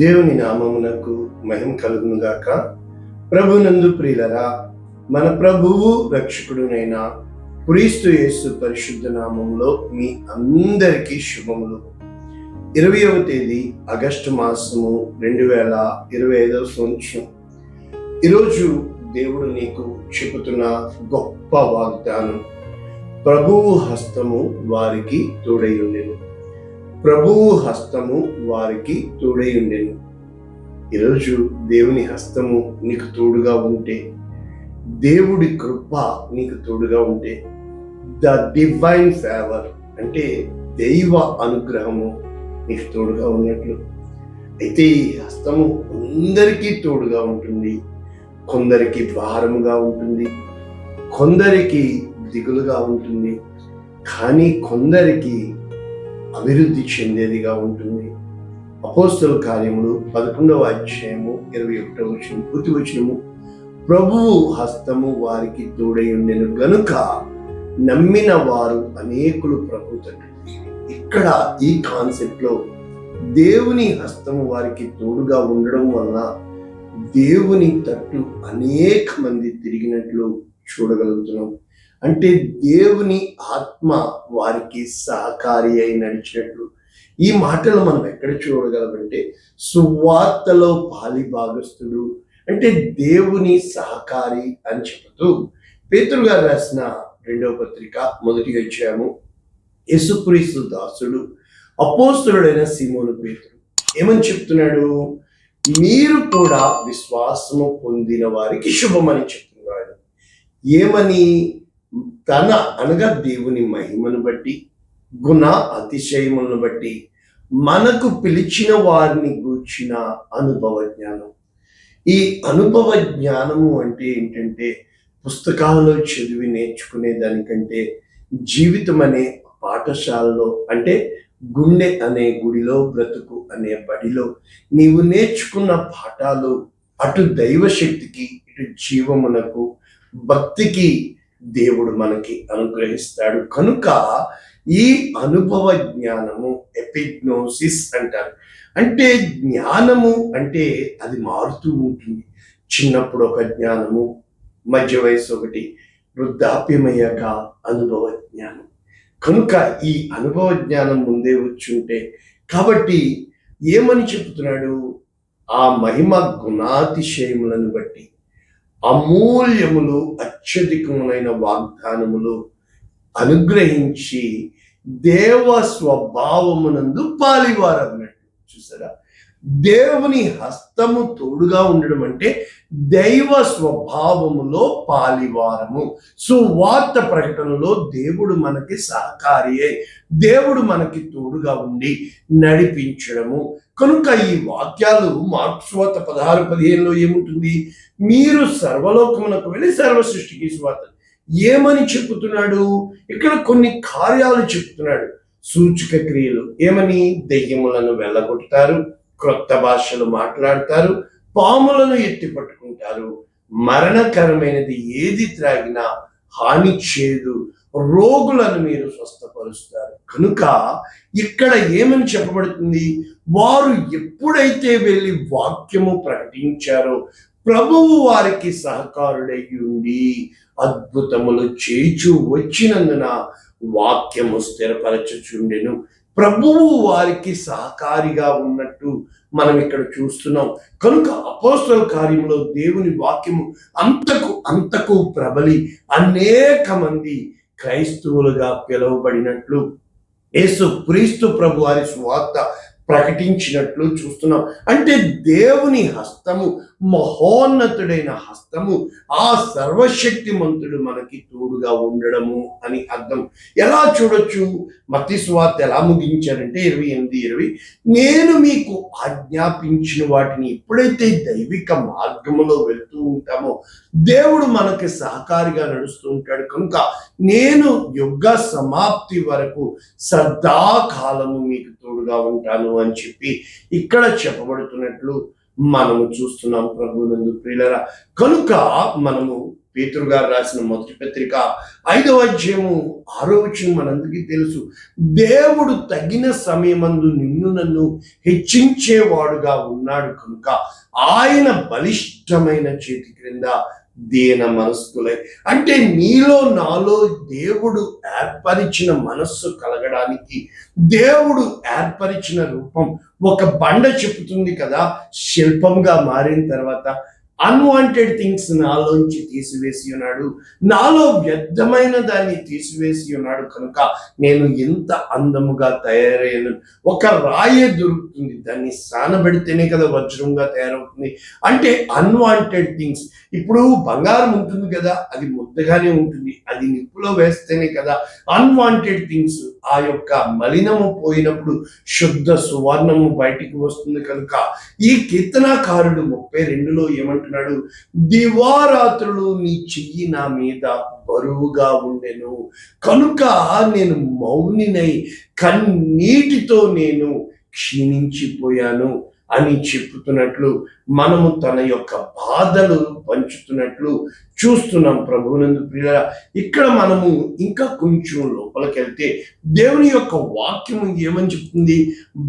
దేవుని నామమునకు మహిమ కలుగునుగాక. ప్రభునందు ప్రియులరా మన ప్రభువు రక్షకుడునైన క్రీస్తు యేసు పరిశుద్ధ నామంలో మీ అందరికీ శుభములు. ఇరవయవ తేదీ ఆగస్టు మాసము రెండు వేల ఇరవై ఐదవ సంవత్సరం. ఈరోజు దేవుడు నీకు చెబుతున్న గొప్ప వాగ్దానం ప్రభువు హస్తము వారికి తోడై ప్రభువు హస్తము వారికి తోడై ఉండెను ఈరోజు దేవుని హస్తము నీకు తోడుగా ఉంటే దేవుడి కృప నీకు తోడుగా ఉంటే ద డివైన్ ఫేవర్ అంటే దైవ అనుగ్రహము నీకు తోడుగా ఉన్నట్లు. అయితే ఈ హస్తము అందరికీ తోడుగా ఉంటుంది కొందరికి భారముగా ఉంటుంది కొందరికి దిగులుగా ఉంటుంది కానీ కొందరికి అభివృద్ధి చెందేదిగా ఉంటుంది. అపోస్తల కార్యములు పదకొండవ అధ్యాయము ఇరవై ఒకటవ వచనం పూర్తి వచనము. ప్రభువు హస్తము వారికి తోడై ఉండెను గనుక నమ్మిన వారు అనేకులు ప్రభు ఇక్కడ ఈ కాన్సెప్ట్లో దేవుని హస్తము వారికి తోడుగా ఉండడం వల్ల దేవుని తట్టు అనేక మంది తిరిగినట్లు చూడగలుగుతున్నాం. అంటే దేవుని ఆత్మ వారికి సహకారి అయి నడిచినట్లు. ఈ మాటలు మనం ఎక్కడ చూడగలమంటే సువార్తలో పాలి భాగస్థుడు అంటే దేవుని సహకారి అని చెబుతూ పేతురు గారు రాసిన రెండవ పత్రిక మొదటి వచ్చాము యేసుక్రీస్తు దాసుడు అపోస్తుడైన సీమోను పేతుడు ఏమని చెప్తున్నాడు? మీరు కూడా విశ్వాసము పొందిన వారికి శుభమని చెప్తున్నాడు. ఏమని? తన అనగా దేవుని మహిమను బట్టి గుణ అతిశయములను బట్టి మనకు పిలిచిన వారిని గూర్చిన అనుభవ జ్ఞానం. ఈ అనుభవ జ్ఞానము అంటే ఏంటంటే పుస్తకాలలో చదివి నేర్చుకునే దానికంటే జీవితం అనే పాఠశాలలో అంటే గుండె అనే గుడిలో బ్రతుకు అనే బడిలో నీవు నేర్చుకున్న పాఠాలు అటు దైవశక్తికి ఇటు జీవమునకు భక్తికి దేవుడు మనకి అనుగ్రహిస్తాడు. కనుక ఈ అనుభవ జ్ఞానము ఎపిగ్నోసిస్ అంటారు. అంటే జ్ఞానము అంటే అది మారుతూ ఉంటుంది. చిన్నప్పుడు ఒక జ్ఞానము మధ్య వయసు ఒకటి వృద్ధాప్యమయ్యాక అనుభవ జ్ఞానం. కనుక ఈ అనుభవ జ్ఞానం ముందే వచ్చి ఉంటే కాబట్టి ఏమని చెప్తున్నాడు? ఆ మహిమ గుణాతిశయములను బట్టి. అమూల్యములు అత్యధికములైన వాగ్దానములు అనుగ్రహించి దేవ స్వభావమునందు పాలివారు అన్నట్టు చూసారా? దేవుని హస్తము తోడుగా ఉండడం అంటే దైవ స్వభావములో పాలివారము. సువార్త ప్రకటనలో దేవుడు మనకి సహకారి అయి దేవుడు మనకి తోడుగా ఉండి నడిపించడము. కనుక ఈ వాక్యాలు మార్క్స్వాత పదహారు పదిహేనులో ఏముంటుంది? మీరు సర్వలోకమునకు వెళ్ళి సర్వ సృష్టికి సువార్త ఏమని చెప్పుతున్నాడు? ఇక్కడ కొన్ని కార్యాలు చెప్తున్నాడు. సూచక క్రియలు ఏమని? దెయ్యములను వెళ్ళగొడతారు క్రొత్త భాషలు మాట్లాడతారు పాములను ఎత్తి పట్టుకుంటారు. మరణకరమైనది ఏది త్రాగినా హాని చేయదు రోగులను మీరు స్వస్థపరుస్తారు. కనుక ఇక్కడ ఏమని చెప్పబడుతుంది? వారు ఎప్పుడైతే వెళ్ళి వాక్యము ప్రకటించారో ప్రభువు వారికి సహకారుడయ్యుండి అద్భుతములు చేచు వచ్చినందున వాక్యము స్థిరపరచుచుండెను. ప్రభువు వారికి సహకారిగా ఉన్నట్టు మనం ఇక్కడ చూస్తున్నాం. కనుక అపోస్తల కార్యంలో దేవుని వాక్యము అంతకు అంతకు ప్రబలి అనేక మంది క్రైస్తవులుగా పిలువబడినట్లు యేసు క్రీస్తు ప్రభు వారి స్వార్థ ప్రకటించినట్లు చూస్తున్నాం. అంటే దేవుని హస్తము మహోన్నతుడైన హస్తము ఆ సర్వశక్తిమంతుడు మనకి తోడుగా ఉండడము అని అర్థం. ఎలా చూడొచ్చు? మతిస్వాత ఎలా ముగించారంటే ఇరవై ఎనిమిది ఇరవై. నేను మీకు ఆజ్ఞాపించిన వాటిని ఎప్పుడైతే దైవిక మార్గంలో వెళ్తూ ఉంటామో దేవుడు మనకి సహకారిగా నడుస్తూ ఉంటాడు. కనుక నేను యుగ సమాప్తి వరకు సదాకాలము మీకు తోడుగా ఉంటాను అని చెప్పి ఇక్కడ చెప్పబడుతున్నట్లు మనము చూస్తున్నాం ప్రభునందు ప్రియులరా. కనుక మనము పేతురు గారు రాసిన మొదటి పత్రిక ఐదవ అధ్యాయము ఆరో వచ్చిన మనందరికీ తెలుసు. దేవుడు తగిన సమయమందు నిన్ను నన్ను హెచ్చించేవాడుగా ఉన్నాడు కనుక ఆయన బలిష్టమైన చేతి క్రింద దీన మనస్కులై. అంటే నీలో నాలో దేవుడు ఏర్పరిచిన మనస్సు కలగడానికి దేవుడు ఏర్పరిచిన రూపం ఒక బండ చెప్తుంది కదా శిల్పంగా మారిన తర్వాత అన్వాంటెడ్ థింగ్స్ నాలోంచి తీసివేసి ఉన్నాడు. నాలో వ్యర్థమైన దాన్ని తీసివేసి ఉన్నాడు. కనుక నేను ఎంత అందముగా తయారయ్యాను? ఒక రాయే దొరుకుతుంది. దాన్ని సానబెడితేనే కదా వజ్రంగా తయారవుతుంది. అంటే అన్వాంటెడ్ థింగ్స్ ఇప్పుడు బంగారం ఉంటుంది కదా అది ముద్దగానే ఉంటుంది. అది నిప్పులో వేస్తేనే కదా అన్వాంటెడ్ థింగ్స్ ఆ యొక్క మలినము పోయినప్పుడు శుద్ధ సువర్ణము బయటికి వస్తుంది. కనుక ఈ కీర్తనాకారుడు ముప్పై రెండులో అంటున్నాడు దివారాత్రులు నీ చెయ్యి నా మీద బరువుగా ఉండెను. కనుక నేను మౌనినై కన్నీటితో నేను క్షీణించిపోయాను అని చెప్పుతున్నట్లు మనము తన యొక్క బాధలు పంచుతున్నట్లు చూస్తున్నాం ప్రభువునందు ప్రియుల ఇక్కడ మనము ఇంకా కొంచెం లోపలికి వెళ్తే దేవుని యొక్క వాక్యము ఏమని చెప్తుంది?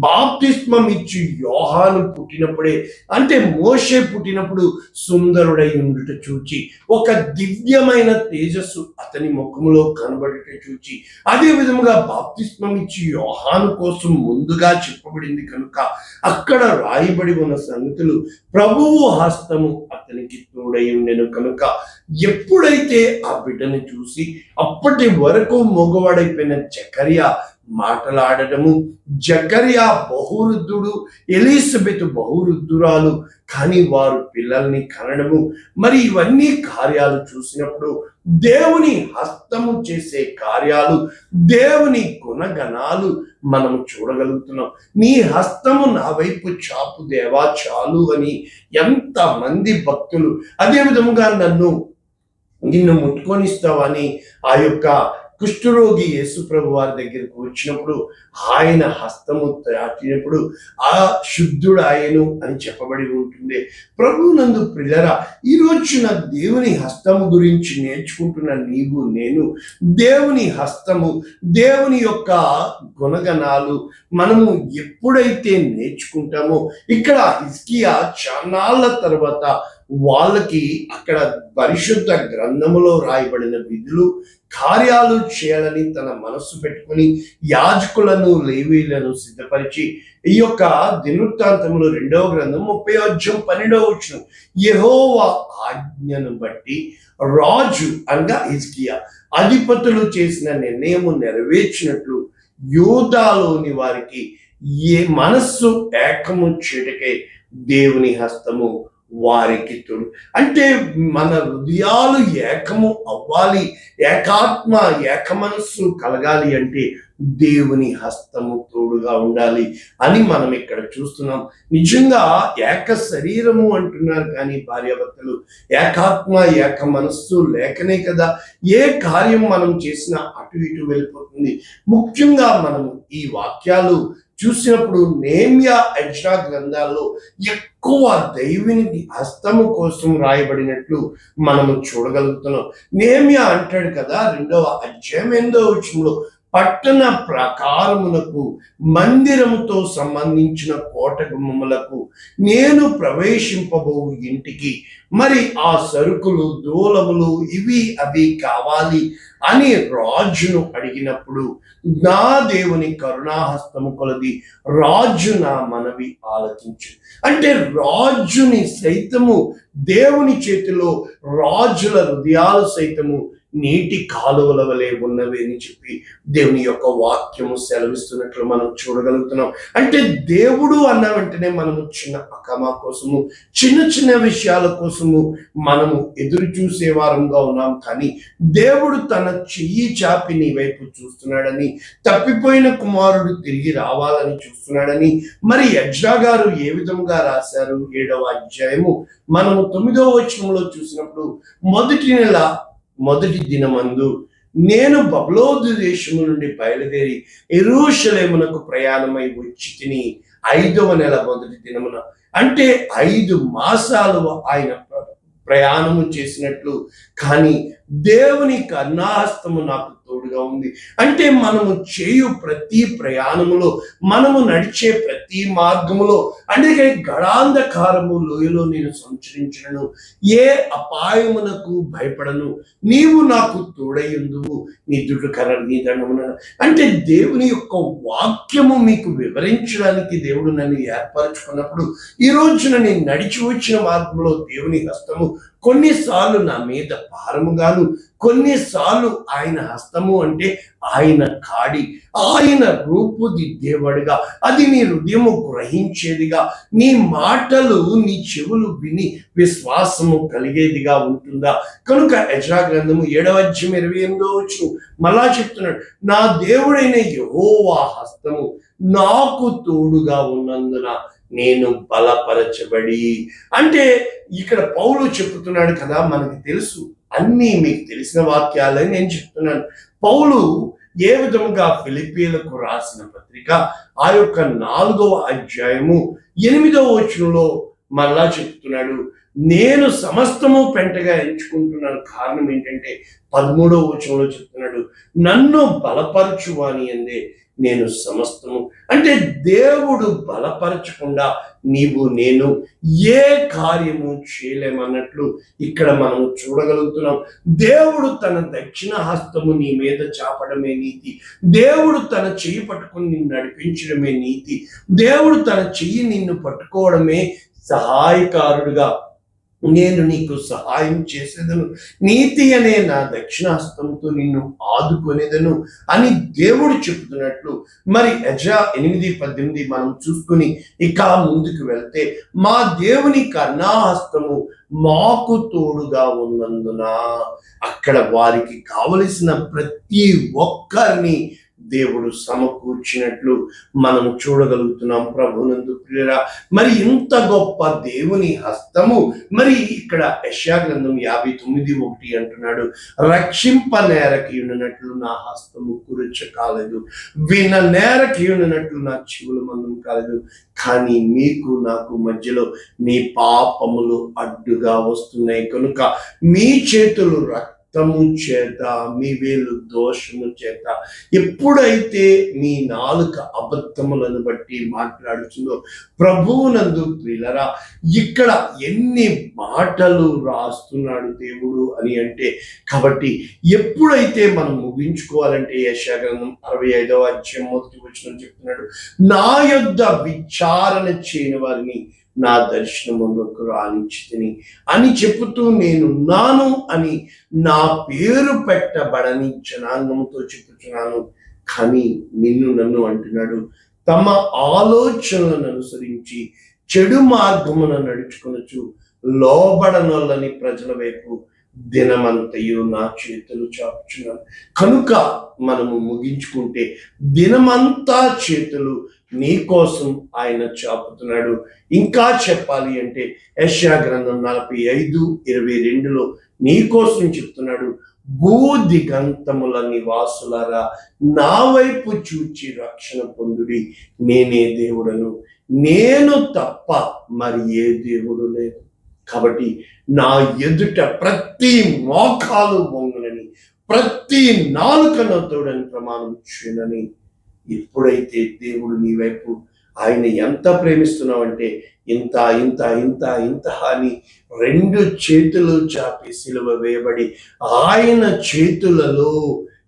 బాప్తిస్మం ఇచ్చి యోహాను పుట్టినప్పుడే అంటే మోషే పుట్టినప్పుడు సుందరుడై ఉండుట చూచి ఒక దివ్యమైన తేజస్సు అతని ముఖములో కనబడుట చూచి అదే విధముగా బాప్తిస్మం ఇచ్చి యోహాను కోసం ముందుగా చెప్పబడింది కనుక అక్కడ రాయబడి ఉన్న సంగతులు ప్రభువు హస్తము అతనికి తోడై ఉండెను కనుక ఎప్పుడైతే ఆ బిడ్డని చూసి అప్పటి వరకు మగవాడైపోయిన జకరియా మాటలాడటము జకరియా బహువృద్ధుడు ఎలిజబెత్ బహువృద్ధురాలు కానీ వారు పిల్లల్ని కనడము మరి ఇవన్నీ కార్యాలు చూసినప్పుడు దేవుని హస్తము చేసే కార్యాలు దేవుని గుణగణాలు మనము చూడగలుగుతున్నాం. నీ హస్తము నా వైపు చాపు దేవా చాలు అని ఎంతమంది భక్తులు అదే విధముగా నన్ను నిన్ను ముట్టుకొనిస్తావని ఆ యొక్క కుష్ఠరోగి యేసుప్రభు వారి దగ్గరకు వచ్చినప్పుడు ఆయన హస్తము దాటినప్పుడు ఆ శుద్ధుడు ఆయను అని చెప్పబడి ఉంటుంది ప్రభు నందు ప్రిలరా ఈ రోజున దేవుని హస్తము గురించి నేర్చుకుంటున్న నీవు నేను దేవుని హస్తము దేవుని యొక్క గుణగణాలు మనము ఎప్పుడైతే నేర్చుకుంటామో ఇక్కడ హిస్కియా చానాళ్ళ తర్వాత వాళ్ళకి అక్కడ పరిశుద్ధ గ్రంథములో రాయబడిన విధులు కార్యాలు చేయాలని తన మనస్సు పెట్టుకుని యాజకులను లేవీలను సిద్ధపరిచి ఈ యొక్క దినవృత్తాంతములు రెండవ గ్రంథం ముప్పై అధ్యం పన్నెండవ వచ్చిన యెహోవా ఆజ్ఞను బట్టి రాజు అనగా ఇస్కియా అధిపతులు చేసిన నిర్ణయము నెరవేర్చినట్లు యూదాలోని వారికి ఏ మనస్సు ఏకము చేయటకే దేవుని హస్తము వారికి తోడు. అంటే మన హృదయాలు ఏకము అవ్వాలి ఏకాత్మ ఏక మనస్సు కలగాలి అంటే దేవుని హస్తము తోడుగా ఉండాలి అని మనం ఇక్కడ చూస్తున్నాం. నిజంగా ఏక శరీరము అంటున్నారు కానీ భార్యాభర్తలు ఏకాత్మ ఏక మనస్సు లేకనే కదా. ఏ కార్యం మనం చేసినా అటు ఇటు వెళ్ళిపోతుంది. ముఖ్యంగా మనం ఈ వాక్యాలు చూసినప్పుడు నేమ్యా ఎజ్రా గ్రంథాల్లో ఎక్కువ దైవుని హస్తము కోసం రాయబడినట్లు మనము చూడగలుగుతున్నాం. నేమ్యా అంటాడు కదా రెండవ అధ్యాయం ఎనిమిదవ వచనంలో పట్టణ ప్రకారమునకు మందిరముతో సంబంధించిన కోట గుమ్మములకు నేను ప్రవేశింపబో ఇంటికి. మరి ఆ సరుకులు దూలములు ఇవి అవి కావాలి అని రాజును అడిగినప్పుడు నా దేవుని కరుణాహస్తము కొలది రాజు నా మనవి ఆలకించు. అంటే రాజుని సైతము దేవుని చేతిలో రాజుల హృదయాలు సైతము నీటి కాలువల వలె ఉన్నవి అని చెప్పి దేవుని యొక్క వాక్యము సెలవిస్తున్నట్లు మనం చూడగలుగుతున్నాం. అంటే దేవుడు అన్న వెంటనే మనము చిన్న అకమా కోసము చిన్న చిన్న విషయాల కోసము మనము ఎదురు చూసే వారంగా ఉన్నాం. కానీ దేవుడు తన చెయ్యి చాపి నీ వైపు చూస్తున్నాడని తప్పిపోయిన కుమారుడు తిరిగి రావాలని చూస్తున్నాడని మరి యజ్రా గారు ఏ విధంగా రాశారు? ఏడవ అధ్యాయము. మనము తొమ్మిదవ వచనంలో చూసినప్పుడు మొదటి నెల మొదటి దినమందు నేను బబులోదు దేశము నుండి బయలుదేరి ఎరుషలేమునకు ప్రయాణమై వచ్చి తిని ఐదవ నెల మొదటి దినమున అంటే ఐదు మాసాలు ఆయన ప్రయాణము చేసినట్లు. కానీ దేవుని కర్ణాహస్తము నాకు తోడుగా ఉంది. అంటే మనము చేయు ప్రతి ప్రయాణములో మనము నడిచే ప్రతి మార్గములో అందుకే గడాంధకారము లోయలో నేను సంచరించను ఏ అపాయమునకు భయపడను. నీవు నాకు తోడయ్యుందువు. నీ దుడుకర నీ దండమున. అంటే దేవుని యొక్క వాక్యము మీకు వివరించడానికి దేవుడు నన్ను ఏర్పరచుకున్నప్పుడు ఈ రోజున నేను నడిచి వచ్చిన మార్గంలో దేవుని హస్తము కొన్నిసార్లు నా మీద భారముగాను కొన్నిసార్లు ఆయన హస్తము అంటే ఆయన కాడి ఆయన రూపుదిద్దేవాడుగా అది నీ హృదయము గ్రహించేదిగా. నీ మాటలు నీ చెవులు విని విశ్వాసము కలిగేదిగా ఉంటుందా? కనుక యజాగ్రంథము ఏడవ అధ్యయం ఇరవై ఎనిమిదో వచ్చు మళ్ళా చెప్తున్నాడు నా దేవుడైన యహోవా హస్తము నాకు తోడుగా ఉన్నందున నేను బలపరచబడి. అంటే ఇక్కడ పౌలు చెప్తున్నాడు కదా మనకి తెలుసు. అన్నీ మీకు తెలిసిన వాక్యాలని నేను చెప్తున్నాను. పౌలు ఏ విధముగా ఫిలిపీలకు రాసిన పత్రిక? ఆ యొక్క నాలుగవ అధ్యాయము ఎనిమిదవ వచనంలో మళ్ళా చెప్తున్నాడు. నేను సమస్తము పెంటగా ఎంచుకుంటున్నాను. కారణం ఏంటంటే పదమూడవ వచనంలో చెప్తున్నాడు. నన్ను బలపరచువాని అందే. నేను సమస్తము. అంటే దేవుడు బలపరచకుండా నీవు నేను ఏ కార్యము చేయలేమన్నట్లు ఇక్కడ మనము చూడగలుగుతున్నాం. దేవుడు తన దక్షిణ హస్తము నీ మీద చాపడమే నీతి. దేవుడు తన చెయ్యి పట్టుకుని నిన్ను నడిపించడమే నీతి. దేవుడు తన చెయ్యి నిన్ను పట్టుకోవడమే సహాయకారుడుగా నేను నీకు సహాయం చేసేదను. నీతి అనే నా దక్షిణాస్తంతో నిన్ను ఆదుకునేదను అని దేవుడు చెబుతున్నట్లు. మరి యజా ఎనిమిది పద్దెనిమిది మనం చూసుకుని ఇక ముందుకు వెళ్తే మా దేవుని కర్ణాహస్తము మాకు తోడుగా ఉన్నందున అక్కడ వారికి కావలసిన ప్రతి ఒక్కరిని దేవుడు సమకూర్చినట్లు మనం చూడగలుగుతున్నాం. ప్రభునందు ప్రియరా మరి ఇంత గొప్ప దేవుని హస్తము మరి ఇక్కడ యశాగ్రంథం యాభై తొమ్మిది ఒకటి అంటున్నాడు రక్షింప నేరకి ఉన్నట్లు నా హస్తము కురుచ కాలేదు విన నేరకి ఉండినట్లు నా చెవుల మందం కాలేదు కానీ మీకు నాకు మధ్యలో మీ పాపములు అడ్డుగా వస్తున్నాయి. కనుక మీ చేతులు రక్ష రక్తము చేత మీ వేలు దోషము చేత ఎప్పుడైతే మీ నాలుక అబద్ధములను బట్టి మాట్లాడుతుందో ప్రభువునందు ప్రిలరా ఇక్కడ ఎన్ని మాటలు రాస్తున్నాడు దేవుడు అని అంటే కాబట్టి ఎప్పుడైతే మనం ముగించుకోవాలంటే యశాగ్రంథం అరవై ఐదవ అధ్యాయం మొదటి వచ్చిన చెప్తున్నాడు నా యొద్ద విచారణ చేయని వారిని నా దర్శనములకు రాణించితిని అని చెబుతూ నేను అని నా పేరు పెట్టబడని జనాంగంతో చెప్పుచున్నాను కానీ నిన్ను నన్ను అంటున్నాడు. తమ ఆలోచనలను అనుసరించి చెడు మార్గమున నడుచుకునొచ్చు లోబడనొల్లని ప్రజల వైపు దినమంతయు నా చేతులు చాపుచున్నాను. కనుక మనము ముగించుకుంటే దినమంతా చేతులు నీ కోసం ఆయన చాపుతున్నాడు. ఇంకా చెప్పాలి అంటే యశా గ్రంథం నలభై ఐదు ఇరవై రెండులో నీ కోసం చెప్తున్నాడు. భూదిగంతముల నివాసులారా నా వైపు చూచి రక్షణ పొందుడి. నేనే దేవుడను నేను తప్ప మరి ఏ దేవుడు లేదు. కాబట్టి నా ఎదుట ప్రతి మోకాలు వంగునని ప్రతి నాలుకన తోడని ప్రమాణం చేయనని ఎప్పుడైతే దేవుడు నీ వైపు ఆయన ఎంత ప్రేమిస్తున్నావంటే ఇంత ఇంత ఇంత ఇంత అని రెండు చేతులు చాపి సిలువ వేయబడి ఆయన చేతులలో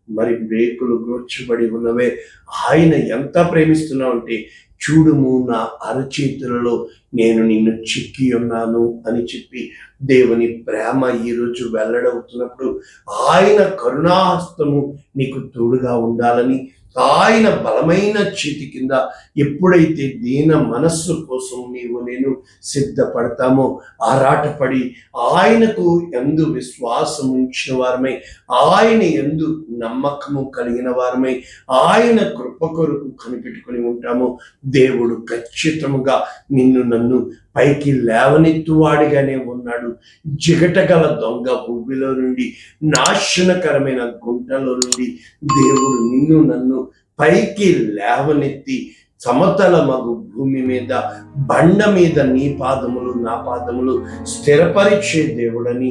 మరి బ్రేకులు గుర్చుబడి ఉన్నవే. ఆయన ఎంత ప్రేమిస్తున్నావంటే చూడుము నా అరచేతులలో నేను నిన్ను చిక్కి ఉన్నాను అని చెప్పి దేవుని ప్రేమ ఈరోజు వెల్లడవుతున్నప్పుడు ఆయన కరుణాహస్తము నీకు తోడుగా ఉండాలని ఆయన బలమైన చేతి కింద ఎప్పుడైతే దీన మనస్సు కోసం నీవు నేను సిద్ధపడతామో ఆరాటపడి ఆయనకు ఎందు విశ్వాసం ఉంచిన వారమై ఆయన ఎందు నమ్మకము కలిగిన వారమై ఆయన కృప కొరకు కనిపెట్టుకుని ఉంటామో దేవుడు ఖచ్చితముగా నిన్ను నన్ను పైకి లేవనెత్తువాడిగానే ఉన్నాడు. జిగటగల దొంగ భూమిలో నుండి నాశనకరమైన గుంటలో నుండి దేవుడు నిన్ను నన్ను పైకి లేవనెత్తి సమతల మగు భూమి మీద బండ మీద నీ పాదములు నా పాదములు స్థిరపరిచే దేవుడని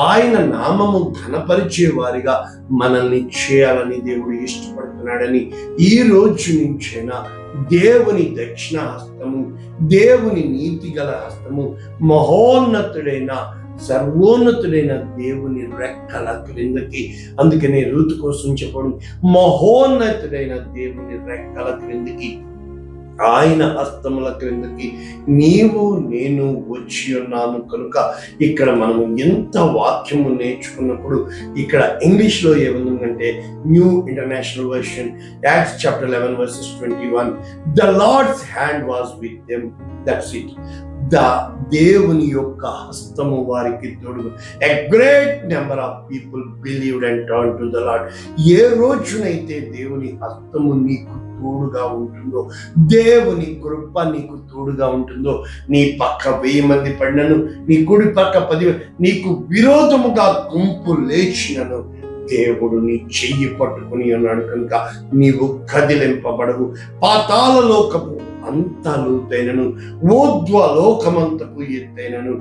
ఆయన నామము ఘనపరిచే వారిగా మనల్ని చేయాలని దేవుడు ఇష్టపడుతున్నాడని ఈ రోజు నుంచైనా దేవుని దక్షిణ హస్తము దేవుని నీతి గల హస్తము మహోన్నతుడైన సర్వోన్నతుడైన దేవుని రెక్కల క్రిందకి. అందుకనే ఋతు కోసం చెప్పడం మహోన్నతుడైన దేవుని రెక్కల క్రిందకి. ఆయన హస్తముల క్రిందకి నీవు నేను వచ్చి ఉన్నాను కనుక ఇక్కడ మనము ఎంత వాక్యము నేర్చుకున్నప్పుడు ఇక్కడ ఇంగ్లీష్లో ఏముందంటే new international version Acts chapter eleven verses twenty one. The Lord's hand was with them. That's it the దేవుని యొక్క హస్తము వారికి తోడు a great number of people believed and turn to the Lord ఏ రోజునైతే దేవుని హస్తము నీకు తోడుగా ఉంటుందో? దేవుని కృప నీకు తోడుగా ఉంటుందో? నీ పక్క వెయ్యి మంది పడినను నీ కుడి పక్క పది నీకు విరోధముగా గుంపు లేచినను దేవుడు నీ చెయ్యి పట్టుకుని అన్నాడు కనుక నీవు కదిలింపబడవు. పాతాల లోకము అంత లోతైనను ఓద్వలోకమంతకు ఎత్తైనను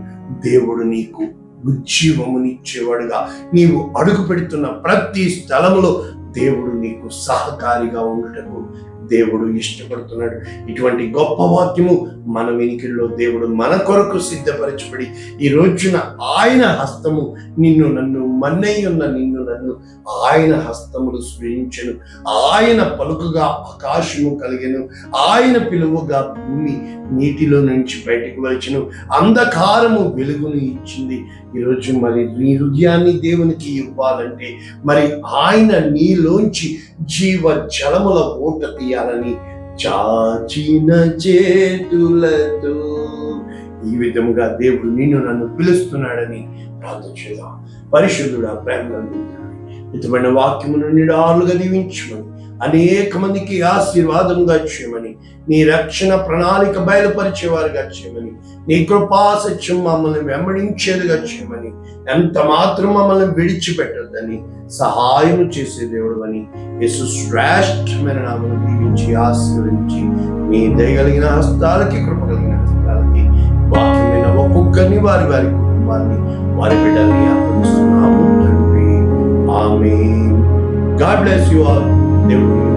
దేవుడు నీకు ఉజ్జీవమునిచ్చేవాడుగా. నీవు అడుగు పెడుతున్న ప్రతి స్థలములో దేవుడు నీకు సహకారిగా ఉండటకు దేవుడు ఇష్టపడుతున్నాడు. ఇటువంటి గొప్ప వాక్యము మన వెనికిల్లో దేవుడు మన కొరకు సిద్ధపరచబడి ఈ రోజున ఆయన హస్తము నిన్ను నన్ను మన్నై ఉన్న నిన్ను నన్ను ఆయన హస్తములు స్మరించను ఆయన పలుకుగా ఆకాశము కలిగను. ఆయన పిలువుగా భూమి నీటిలో నుంచి బయటకు వచ్చును. అంధకారము వెలుగును ఇచ్చింది. ఈరోజు మరి నీ హృదయాన్ని దేవునికి ఇవ్వాలంటే మరి ఆయన నీలోంచి జీవ జలముల ఓట తీయాలని చాచిన చేతులతో ఈ విధముగా దేవుడు నిన్ను నన్ను పిలుస్తున్నాడని ప్రార్థన చేద్దాం. పరిశుద్ధుడా ప్రేమ ఇతమైన వాక్యమును నిడాలుగా దీవించమని అనేక మందికి ఆశీర్వాదంగా చేయమని నీ రక్షణ ప్రణాళిక బయలుపరిచేవారుగా చేయమని నీ కృపాసత్యం మమ్మల్ని వెంబడించేదిగా చేయమని ఎంత మాత్రం మమ్మల్ని విడిచిపెట్టొద్దని సహాయం చేసే దేవుడు అని యేసు శ్రేష్టమైన నామను దీవించి ఆశీర్వదించి మీ దయగలిగిన హస్తాలకి కృప కలిగిన హస్తాలకి వాక్యమైన ఒక్కొక్కరిని వారి వారి కుటుంబాన్ని వారి బిడ్డల్ని అర్పిస్తున్నాము తండ్రి. ఆమె గాడ్ బ్లెస్ యు ఆల్. దేవుడు